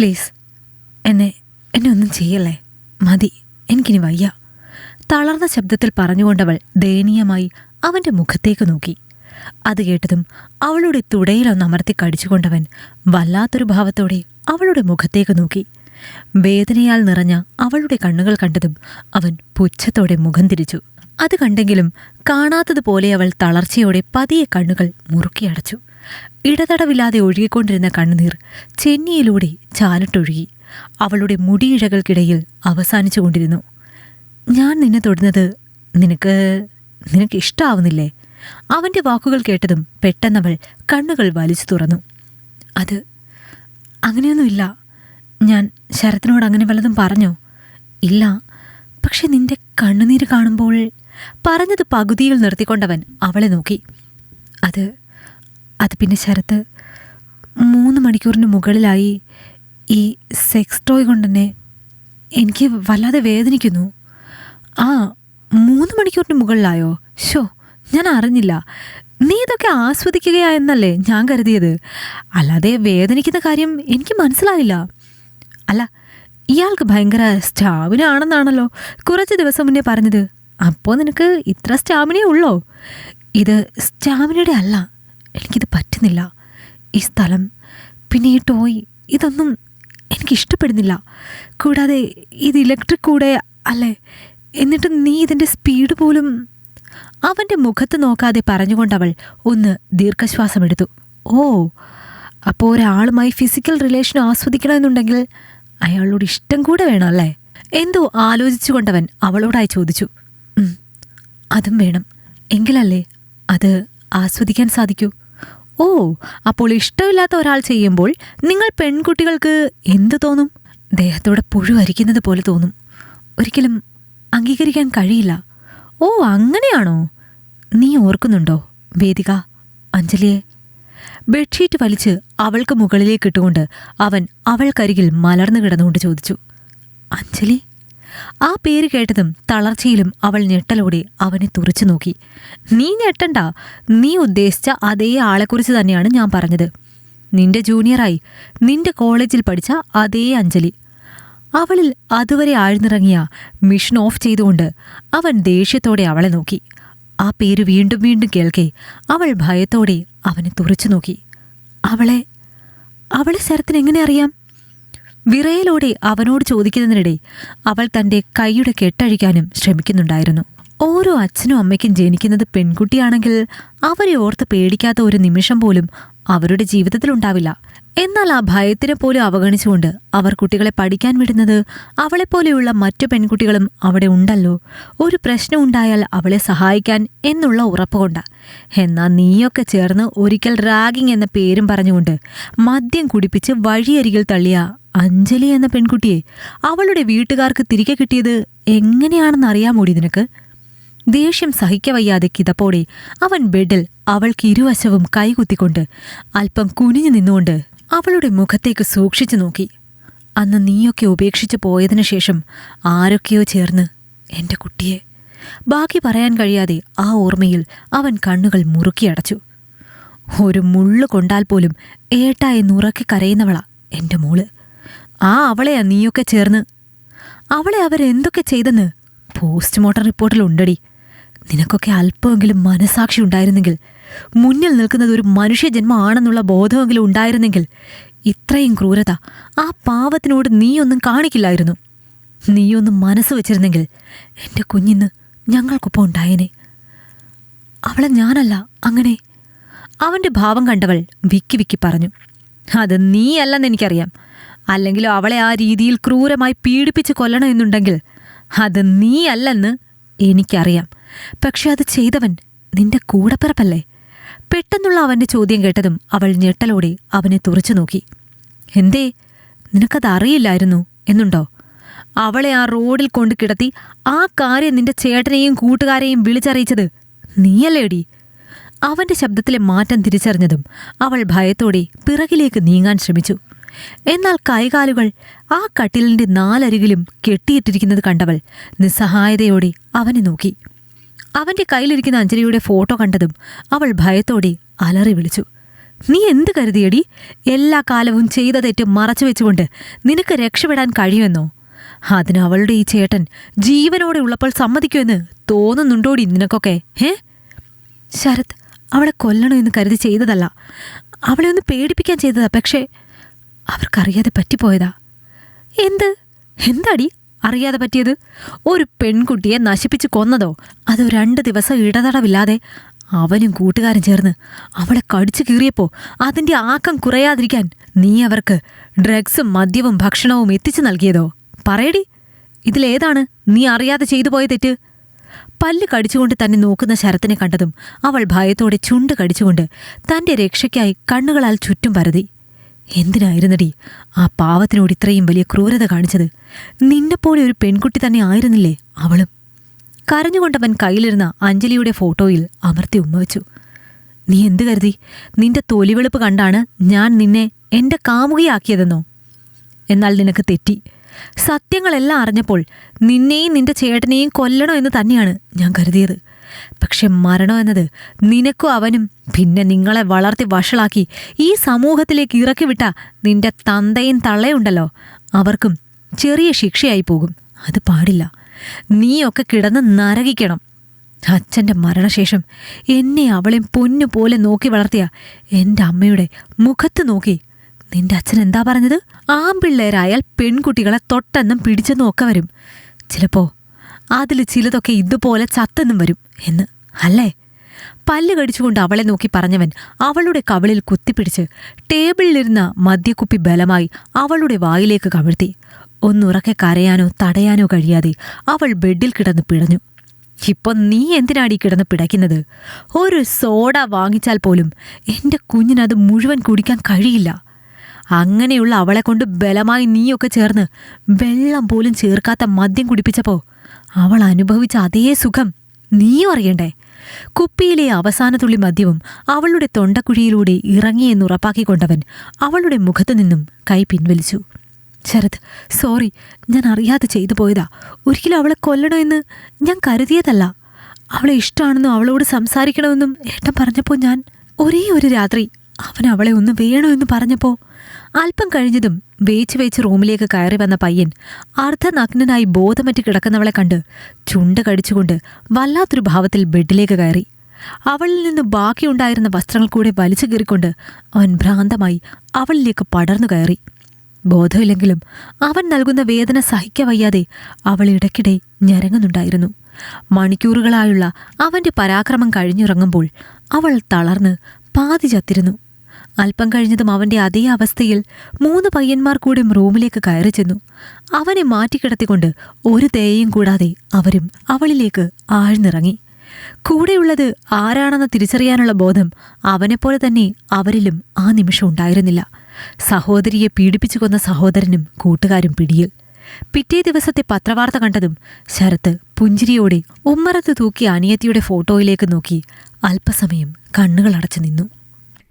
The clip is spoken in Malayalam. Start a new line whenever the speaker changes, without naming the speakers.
പ്ലീസ്. എന്നെ എന്നെ ഒന്നും ചെയ്യല്ലേ? മതി എനിക്കിനി വയ്യ. തളർന്ന ശബ്ദത്തിൽ പറഞ്ഞുകൊണ്ടവൾ ദയനീയമായി അവന്റെ മുഖത്തേക്ക് നോക്കി. അത് കേട്ടതും അവളുടെ തുടയിലൊന്ന് അമർത്തി കടിച്ചുകൊണ്ടവൻ വല്ലാത്തൊരു ഭാവത്തോടെ അവളുടെ മുഖത്തേക്ക് നോക്കി. വേദനയാൽ നിറഞ്ഞ അവളുടെ കണ്ണുകൾ കണ്ടതും അവൻ പുച്ഛത്തോടെ മുഖം തിരിച്ചു. അത് കണ്ടെങ്കിലും കാണാത്തതുപോലെ അവൾ തളർച്ചയോടെ പതിയെ കണ്ണുകൾ മുറുക്കിയടച്ചു ഇടതടവില്ലാതെ ഒഴുകിക്കൊണ്ടിരുന്ന കണ്ണുനീർ ചെന്നിയിലൂടെ ചാലിട്ടൊഴുകി അവളുടെ മുടിയിഴകൾക്കിടയിൽ അവസാനിച്ചു കൊണ്ടിരുന്നു ഞാൻ നിന്നെ തൊടുന്നത് നിനക്ക് നിനക്ക് ഇഷ്ടാവുന്നില്ലേ? അവന്റെ വാക്കുകൾ കേട്ടതും പെട്ടെന്നവൾ കണ്ണുകൾ വലിച്ചു തുറന്നു. അത് അങ്ങനെയൊന്നുമില്ല. ഞാൻ ശരത്തിനോട് അങ്ങനെ വല്ലതും പറഞ്ഞോ? ഇല്ല. പക്ഷെ നിന്റെ കണ്ണുനീര് കാണുമ്പോൾ പറഞ്ഞത് പകുതിയിൽ നിർത്തിക്കൊണ്ടവൻ അവളെ നോക്കി. അത് അത് പിന്നെ ശരത്ത് മൂന്ന് മണിക്കൂറിന് മുകളിലായി ഈ സെക്സ് ടോയ് കൊണ്ടെന്നെ എനിക്ക് വല്ലാതെ വേദനിക്കുന്നു. ആ മൂന്ന് മണിക്കൂറിന് മുകളിലായോ? ഷോ ഞാൻ അറിഞ്ഞില്ല. നീ ഇതൊക്കെ ആസ്വദിക്കുകയായെന്നല്ലേ ഞാൻ കരുതിയത്. അല്ലാതെ വേദനിക്കുന്ന കാര്യം എനിക്ക് മനസ്സിലായില്ല. അല്ല ഇയാൾക്ക് ഭയങ്കര സ്റ്റാമിന ആണെന്നാണല്ലോ കുറച്ച് ദിവസം മുന്നേ പറഞ്ഞത്. അപ്പോൾ നിനക്ക് ഇത്ര സ്റ്റാമിനയേ ഉള്ളോ? ഇത് സ്റ്റാമിനയുടെ അല്ല. എനിക്കിത് പറ്റുന്നില്ല. ഈ സ്ഥലം പിന്നെ ഈ ഇതൊന്നും എനിക്കിഷ്ടപ്പെടുന്നില്ല കൂടാതെ ഇത് ഇലക്ട്രിക് കൂടെ അല്ലേ? എന്നിട്ട് നീ ഇതിന്റെ സ്പീഡ് പോലും അവന്റെ മുഖത്ത് നോക്കാതെ പറഞ്ഞുകൊണ്ടവൾ ഒന്ന് ദീർഘശ്വാസമെടുത്തു ഓ അപ്പോൾ ഒരാളുമായി ഫിസിക്കൽ റിലേഷൻ ആസ്വദിക്കണമെന്നുണ്ടെങ്കിൽ അയാളോട് ഇഷ്ടം കൂടെ വേണം അല്ലേ? എന്തോ ആലോചിച്ചുകൊണ്ടവൻ അവളോടായി ചോദിച്ചു. അതും വേണം. എങ്കിലല്ലേ അത് ആസ്വദിക്കാൻ സാധിക്കൂ? ഓ അപ്പോൾ ഇഷ്ടമില്ലാത്ത ഒരാൾ ചെയ്യുമ്പോൾ നിങ്ങൾ പെൺകുട്ടികൾക്ക് എന്തു തോന്നും? ദേഹത്തോടെ പുഴു പോലെ തോന്നും. ഒരിക്കലും അംഗീകരിക്കാൻ കഴിയില്ല. ഓ അങ്ങനെയാണോ? നീ ഓർക്കുന്നുണ്ടോ വേദിക അഞ്ജലിയെ? ബെഡ്ഷീറ്റ് വലിച്ച് അവൾക്ക് മുകളിലേക്ക് ഇട്ടുകൊണ്ട് അവൻ അവൾക്കരികിൽ മലർന്നു കിടന്നുകൊണ്ട് ചോദിച്ചു അഞ്ജലി ആ പേര് കേട്ടതും തളർച്ചയിലും അവൾ ഞെട്ടലോടെ അവനെ തുറച്ചു നോക്കി. നീ ഞെട്ടണ്ട. നീ ഉദ്ദേശിച്ച അതേ ആളെക്കുറിച്ച് തന്നെയാണ് ഞാൻ പറഞ്ഞത്. നിന്റെ ജൂനിയറായി നിന്റെ കോളേജിൽ പഠിച്ച അതേ അഞ്ജലി. അവളിൽ അതുവരെ ആഴ്ന്നിറങ്ങിയ മിഷൻ ഓഫ് ചെയ്തുകൊണ്ട് അവൻ ദേഷ്യത്തോടെ അവളെ നോക്കി. ആ പേര് വീണ്ടും വീണ്ടും കേൾക്കെ അവൾ ഭയത്തോടെ അവനെ തുറച്ചു നോക്കി. അവളെ അവളെ ശരത്തിന് എങ്ങനെ അറിയാം? വിറയലോടെ അവനോട് ചോദിക്കുന്നതിനിടെ അവൾ തന്റെ കൈയുടെ കെട്ടഴിക്കാനും ശ്രമിക്കുന്നുണ്ടായിരുന്നു. ഓരോ അച്ഛനും അമ്മയ്ക്കും ജനിക്കുന്നത് പെൺകുട്ടിയാണെങ്കിൽ അവരെ ഓർത്ത് പേടിക്കാത്ത ഒരു നിമിഷം പോലും അവരുടെ ജീവിതത്തിൽ ഉണ്ടാവില്ല. എന്നാൽ ആ ഭയത്തിനെ പോലും അവഗണിച്ചുകൊണ്ട് അവർ കുട്ടികളെ പഠിക്കാൻ വിടുന്നത് അവളെപ്പോലെയുള്ള മറ്റു പെൺകുട്ടികളും അവിടെ ഉണ്ടല്ലോ. ഒരു പ്രശ്നം ഉണ്ടായാൽ അവളെ സഹായിക്കാൻ എന്നുള്ള ഉറപ്പുകൊണ്ട് എന്നാൽ നീയൊക്കെ ചേർന്ന് ഒരിക്കൽ റാഗിംഗ് എന്ന പേരും പറഞ്ഞുകൊണ്ട് മദ്യം കുടിപ്പിച്ച് വഴിയരികിൽ തള്ളിയ അഞ്ജലി എന്ന പെൺകുട്ടിയെ അവളുടെ വീട്ടുകാർക്ക് തിരികെ കിട്ടിയത് എങ്ങനെയാണെന്ന് അറിയാമോടി നിനക്ക്? ദേഷ്യം സഹിക്കവയ്യാതെ കിതപ്പോടെ അവൻ ബെഡിൽ അവൾക്ക് ഇരുവശവും കൈകുത്തിക്കൊണ്ട് അല്പം കുനിഞ്ഞു നിന്നുകൊണ്ട് അവളുടെ മുഖത്തേക്ക് സൂക്ഷിച്ചു നോക്കി. അന്ന് നീയൊക്കെ ഉപേക്ഷിച്ചു പോയതിനു ശേഷം ആരൊക്കെയോ ചേർന്ന് എന്റെ കുട്ടിയെ. ബാക്കി പറയാൻ കഴിയാതെ ആ ഓർമ്മയിൽ അവൻ കണ്ണുകൾ മുറുക്കിയടച്ചു ഒരു മുള്ളു കൊണ്ടാൽ പോലും ഏട്ടായി എന്നുറക്കി കരയുന്നവളാ എന്റെ മോൾ. ആ അവളെയാ നീയൊക്കെ ചേർന്ന്. അവളെ അവരെന്തൊക്കെ ചെയ്തെന്ന്? പോസ്റ്റ്മോർട്ടം റിപ്പോർട്ടിലുണ്ടടി നിനക്കൊക്കെ അല്പമെങ്കിലും മനസാക്ഷി ഉണ്ടായിരുന്നെങ്കിൽ മുന്നിൽ നിൽക്കുന്നത് ഒരു മനുഷ്യജന്മമാണെന്നുള്ള ബോധമെങ്കിലും ഉണ്ടായിരുന്നെങ്കിൽ ഇത്രയും ക്രൂരത ആ പാവത്തിനോട് നീയൊന്നും കാണിക്കില്ലായിരുന്നു. നീയൊന്നും മനസ്സ് വെച്ചിരുന്നെങ്കിൽ എന്റെ കുഞ്ഞിന്ന് ഞങ്ങൾക്കൊപ്പം ഉണ്ടായേനെ. അവളെ ഞാനല്ല അങ്ങനെ. അവന്റെ ഭാവം കണ്ടവൾ വിക്കി വിക്കി പറഞ്ഞു അത് നീയല്ലെന്ന് എനിക്കറിയാം. അല്ലെങ്കിലും അവളെ ആ രീതിയിൽ ക്രൂരമായി പീഡിപ്പിച്ച് കൊല്ലണമെന്നുണ്ടെങ്കിൽ അത് നീയല്ലെന്ന് എനിക്കറിയാം. പക്ഷെ അത് ചെയ്തവൻ നിന്റെ കൂടപ്പിറപ്പല്ലേ? പെട്ടെന്നുള്ള അവന്റെ ചോദ്യം കേട്ടതും അവൾ ഞെട്ടലോടെ അവനെ തുറച്ചു നോക്കി. എന്തേ നിനക്കത് അറിയില്ലായിരുന്നു എന്നുണ്ടോ? അവളെ ആ റോഡിൽ കൊണ്ട് കിടത്തി ആ കാര്യം നിന്റെ ചേട്ടനെയും കൂട്ടുകാരെയും വിളിച്ചറിയിച്ചത് നീയല്ലേടി? അവന്റെ ശബ്ദത്തിലെ മാറ്റം തിരിച്ചറിഞ്ഞതും അവൾ ഭയത്തോടെ പിറകിലേക്ക് നീങ്ങാൻ ശ്രമിച്ചു. എന്നാൽ കൈകാലുകൾ ആ കട്ടിലിന്റെ നാലരികിലും കെട്ടിയിട്ടിരിക്കുന്നത് കണ്ടവൾ നിസ്സഹായതയോടെ അവനെ നോക്കി. അവന്റെ കയ്യിലിരിക്കുന്ന അഞ്ജലിയുടെ ഫോട്ടോ കണ്ടതും അവൾ ഭയത്തോടെ അലറി വിളിച്ചു. നീ എന്ത് കരുതിയടി? എല്ലാ കാലവും ചെയ്ത തെറ്റ് മറച്ചു വെച്ചുകൊണ്ട് നിനക്ക് രക്ഷപ്പെടാൻ കഴിയുമെന്നോ? അതിന് അവളുടെ ഈ ചേട്ടൻ ജീവനോടെ ഉള്ളപ്പോൾ സമ്മതിക്കുമെന്ന് തോന്നുന്നുണ്ടോടി നിനക്കൊക്കെ ഏ ശരത് അവളെ കൊല്ലണോ എന്ന് കരുതി ചെയ്തതല്ല. അവളെ ഒന്ന് പേടിപ്പിക്കാൻ ചെയ്തതാ. പക്ഷേ അവർക്കറിയാതെ പറ്റിപ്പോയതാ. എന്ത്? എന്താടി? അറിയാതെ പറ്റിയത്? ഒരു പെൺകുട്ടിയെ നശിപ്പിച്ച് കൊന്നതോ? അതോ രണ്ട് ദിവസം ഇടതടവില്ലാതെ അവനും കൂട്ടുകാരൻ ചേർന്ന് അവളെ കടിച്ചു കീറിയപ്പോ അതിന്റെ ആക്കം കുറയാതിരിക്കാൻ നീ അവർക്ക് ഡ്രഗ്സും മദ്യവും ഭക്ഷണവും എത്തിച്ചു നൽകിയതോ? പറയടി ഇതിലേതാണ് നീ അറിയാതെ ചെയ്തു പോയ തെറ്റ്? പല്ല് കടിച്ചുകൊണ്ട് തന്നെ നോക്കുന്ന ശരത്തിനെ കണ്ടതും അവൾ ഭയത്തോടെ ചുണ്ട് കടിച്ചുകൊണ്ട് തന്റെ രക്ഷയ്ക്കായി കണ്ണുകളാൽ ചുറ്റും പരതി. എന്തിനായിരുന്നടി ആ പാവത്തിനോട് ഇത്രയും വലിയ ക്രൂരത കാണിച്ചത്? നിന്നെപ്പോലെ ഒരു പെൺകുട്ടി തന്നെ ആയിരുന്നില്ലേ അവളും? കരഞ്ഞുകൊണ്ടവൻ കയ്യിലിരുന്ന അഞ്ജലിയുടെ ഫോട്ടോയിൽ അമർത്തി ഉമ്മ വെച്ചു. നീ എന്ത് കരുതി? നിന്റെ തൊലിവെളുപ്പ് കണ്ടാണ് ഞാൻ നിന്നെ എന്റെ കാമുകിയാക്കിയതെന്നോ? എന്നാൽ നിനക്ക് തെറ്റി. സത്യങ്ങളെല്ലാം അറിഞ്ഞപ്പോൾ നിന്നെയും നിന്റെ ചേട്ടനെയും കൊല്ലണോ എന്ന് തന്നെയാണ് ഞാൻ കരുതിയത്. പക്ഷെ മരണം എന്നത് നിനക്കും അവനും പിന്നെ നിങ്ങളെ വളർത്തി വഷളാക്കി ഈ സമൂഹത്തിലേക്ക് ഇറക്കി വിട്ട നിന്റെ തന്തയും തള്ളയുണ്ടല്ലോ അവർക്കും ചെറിയ ശിക്ഷയായി പോകും. അത് പാടില്ല. നീയൊക്കെ കിടന്ന് നരകിക്കണം. അച്ഛന്റെ മരണശേഷം എന്നെ അവളെയും പൊന്നു പോലെ നോക്കി വളർത്തിയ എന്റെ അമ്മയുടെ മുഖത്ത് നോക്കി. നിന്റെ അച്ഛൻ എന്താ പറഞ്ഞത്? ആമ്പിള്ളേരായാൽ പെൺകുട്ടികളെ തൊട്ടെന്നും പിടിച്ചെന്നും ഒക്കെ വരും. ചിലപ്പോ അതിൽ ചിലതൊക്കെ ഇതുപോലെ ചത്തെന്നും വരും. എന്ന്. അല്ലേ? പല്ല് കടിച്ചുകൊണ്ട് അവളെ നോക്കി പറഞ്ഞവൻ അവളുടെ കവിളിൽ കുത്തിപ്പിടിച്ച് ടേബിളിലിരുന്ന മദ്യക്കുപ്പി ബലമായി അവളുടെ വായിലേക്ക് കവിഴ്ത്തി. ഒന്നുറക്കെ കരയാനോ തടയാനോ കഴിയാതെ അവൾ ബെഡിൽ കിടന്ന് പിടഞ്ഞു. ഇപ്പം നീ എന്തിനാടി കിടന്ന് പിടയ്ക്കുന്നത്? ഒരു സോഡ വാങ്ങിച്ചാൽ പോലും എന്റെ കുഞ്ഞിനത് മുഴുവൻ കുടിക്കാൻ കഴിയില്ല. അങ്ങനെയുള്ള അവളെ കൊണ്ട് ബലമായി നീയൊക്കെ ചേർന്ന് വെള്ളം പോലും ചേർക്കാത്ത മദ്യം കുടിപ്പിച്ചപ്പോൾ അവൾ അനുഭവിച്ച അതേ സുഖം. നീയും അറിയണ്ടേ കുപ്പിയിലെ അവസാന തുള്ളി മദ്യവും അവളുടെ തൊണ്ടക്കുഴിയിലൂടെ ഇറങ്ങിയെന്നുറപ്പാക്കിക്കൊണ്ടവൻ അവളുടെ മുഖത്തു നിന്നും കൈ പിൻവലിച്ചു. ശരത് സോറി ഞാൻ അറിയാതെ ചെയ്തു പോയതാ. ഒരിക്കലും അവളെ കൊല്ലണമെന്ന് ഞാൻ കരുതിയതല്ല. അവളെ ഇഷ്ടമാണെന്നും അവളോട് സംസാരിക്കണമെന്നും ഏട്ടൻ പറഞ്ഞപ്പോൾ ഞാൻ ഒരേ ഒരു രാത്രി അവൻ അവളെ ഒന്ന് വേണമെന്ന് പറഞ്ഞപ്പോൾ അല്പം കഴിഞ്ഞതും വേച്ച് വേച്ച് റൂമിലേക്ക് കയറി വന്ന പയ്യൻ അർദ്ധനഗ്നനായി ബോധമറ്റ് കിടക്കുന്നവളെ കണ്ട് ചുണ്ട് കടിച്ചുകൊണ്ട് വല്ലാത്തൊരു ഭാവത്തിൽ ബെഡിലേക്ക് കയറി. അവളിൽ നിന്ന് ബാക്കിയുണ്ടായിരുന്ന വസ്ത്രങ്ങൾ കൂടെ വലിച്ചു കീറിക്കൊണ്ട് അവൻ ഭ്രാന്തമായി അവളിലേക്ക് പടർന്നു കയറി. ബോധമില്ലെങ്കിലും അവൻ നൽകുന്ന വേദന സഹിക്കവയ്യാതെ അവൾ ഇടയ്ക്കിടെ ഞരങ്ങുന്നുണ്ടായിരുന്നു. മണിക്കൂറുകളായുള്ള അവന്റെ പരാക്രമം കഴിഞ്ഞിറങ്ങുമ്പോൾ അവൾ തളർന്ന് പാതി ചത്തിരുന്നു. അല്പം കഴിഞ്ഞതും അവന്റെ അതേ അവസ്ഥയിൽ മൂന്ന് പയ്യന്മാർ കൂടി റൂമിലേക്ക് കയറി ചെന്നു. അവനെ മാറ്റിക്കിടത്തിക്കൊണ്ട് ഒരു തേയും കൂടാതെ അവരും അവളിലേക്ക് ആഴ്ന്നിറങ്ങി. കൂടെയുള്ളത് ആരാണെന്ന് തിരിച്ചറിയാനുള്ള ബോധം അവനെപ്പോലെ തന്നെ അവരിലും ആ നിമിഷം ഉണ്ടായിരുന്നില്ല. സഹോദരിയെ പീഡിപ്പിച്ചു കൊന്ന സഹോദരനും കൂട്ടുകാരും പിടിയിൽ. പിറ്റേ ദിവസത്തെ പത്രവാർത്ത കണ്ടതും ശരത്ത് പുഞ്ചിരിയോടെ ഉമ്മറത്ത് തൂക്കി അനിയത്തിയുടെ ഫോട്ടോയിലേക്ക് നോക്കി അല്പസമയം കണ്ണുകളടച്ചു നിന്നു.